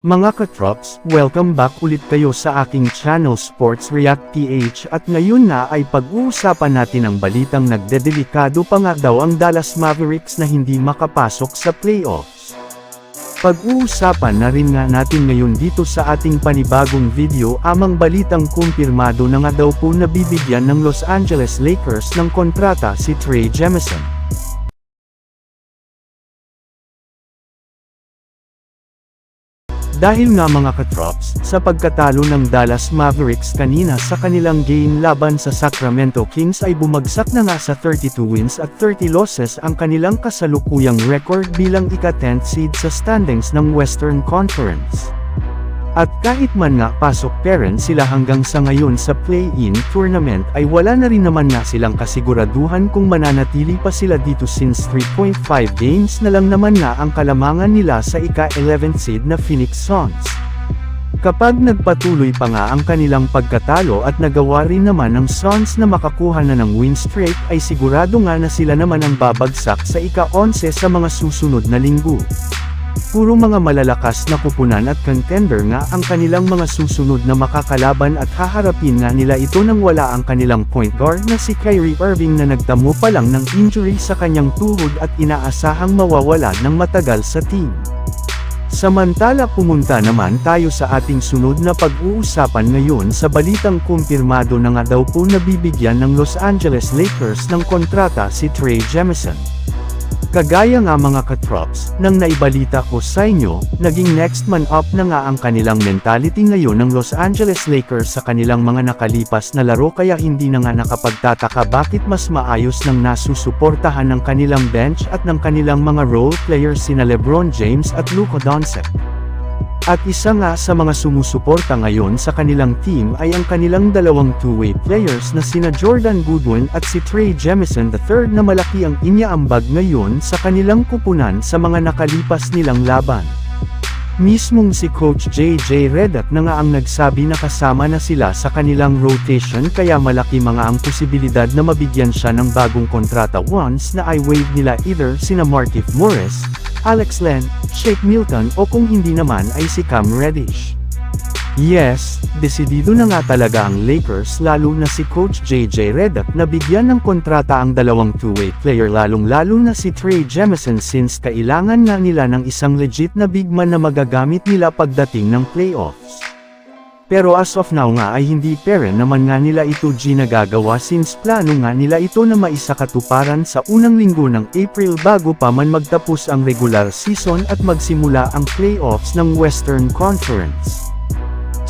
Mga katrops, welcome back ulit kayo sa aking channel Sports React PH at ngayon na ay pag-uusapan natin ang balitang nagdedelikado pa nga daw ang Dallas Mavericks na hindi makapasok sa playoffs. Pag-uusapan na rin nga natin ngayon dito sa ating panibagong video amang balitang kumpirmado na nga daw po nabibigyan ng Los Angeles Lakers ng kontrata si Trey Jemison. Dahil nga mga katrops, sa pagkatalo ng Dallas Mavericks kanina sa kanilang game laban sa Sacramento Kings ay bumagsak na nga sa 32 wins at 30 losses ang kanilang kasalukuyang record bilang ika-10th seed sa standings ng Western Conference. At kahit man nga pasok parent sila hanggang sa ngayon sa play-in tournament ay wala na rin naman nga silang kasiguraduhan kung mananatili pa sila dito since 3.5 games na lang naman nga ang kalamangan nila sa ika-11 seed na Phoenix Suns. Kapag nagpatuloy pa nga ang kanilang pagkatalo at nagawa rin naman ng Suns na makakuha na ng win streak ay sigurado nga na sila naman ang babagsak sa ika-11 sa mga susunod na linggo. Puro mga malalakas na kupunan at contender nga ang kanilang mga susunod na makakalaban at haharapin nga nila ito nang wala ang kanilang point guard na si Kyrie Irving na nagtamo pa lang ng injury sa kanyang tuhod at inaasahang mawawala ng matagal sa team. Samantala pumunta naman tayo sa ating sunod na pag-uusapan ngayon sa balitang kumpirmado na nga daw po nabibigyan ng Los Angeles Lakers ng kontrata si Trey Jemison. Kagaya nga mga katrops, nang naibalita ko sa inyo, naging next man up na nga ang kanilang mentality ngayon ng Los Angeles Lakers sa kanilang mga nakalipas na laro kaya hindi na nga nakapagtataka bakit mas maayos nang nasusuportahan ng kanilang bench at ng kanilang mga role players sina Lebron James at Luka Doncic. At isa nga sa mga sumusuporta ngayon sa kanilang team ay ang kanilang dalawang two-way players na sina Jordan Goodwin at si Trey Jemison III na malaki ang inyaambag ngayon sa kanilang kupunan sa mga nakalipas nilang laban. Mismong si Coach JJ Redick na nga ang nagsabi na kasama na sila sa kanilang rotation kaya malaki mga ang posibilidad na mabigyan siya ng bagong kontrata once na ay wave nila either sina Markif Morris, Alex Len, Shake Milton o kung hindi naman ay si Cam Reddish. Yes, desidido na nga talaga ang Lakers lalo na si Coach JJ Redick na bigyan ng kontrata ang dalawang two-way player lalong-lalo na si Trey Jemison since kailangan nga nila ng isang legit na big man na magagamit nila pagdating ng playoffs. Pero as of now nga ay hindi pera naman nga nila ito ginagagawa since plano nga nila ito na maisakatuparan sa unang linggo ng April bago pa man magtapos ang regular season at magsimula ang playoffs ng Western Conference.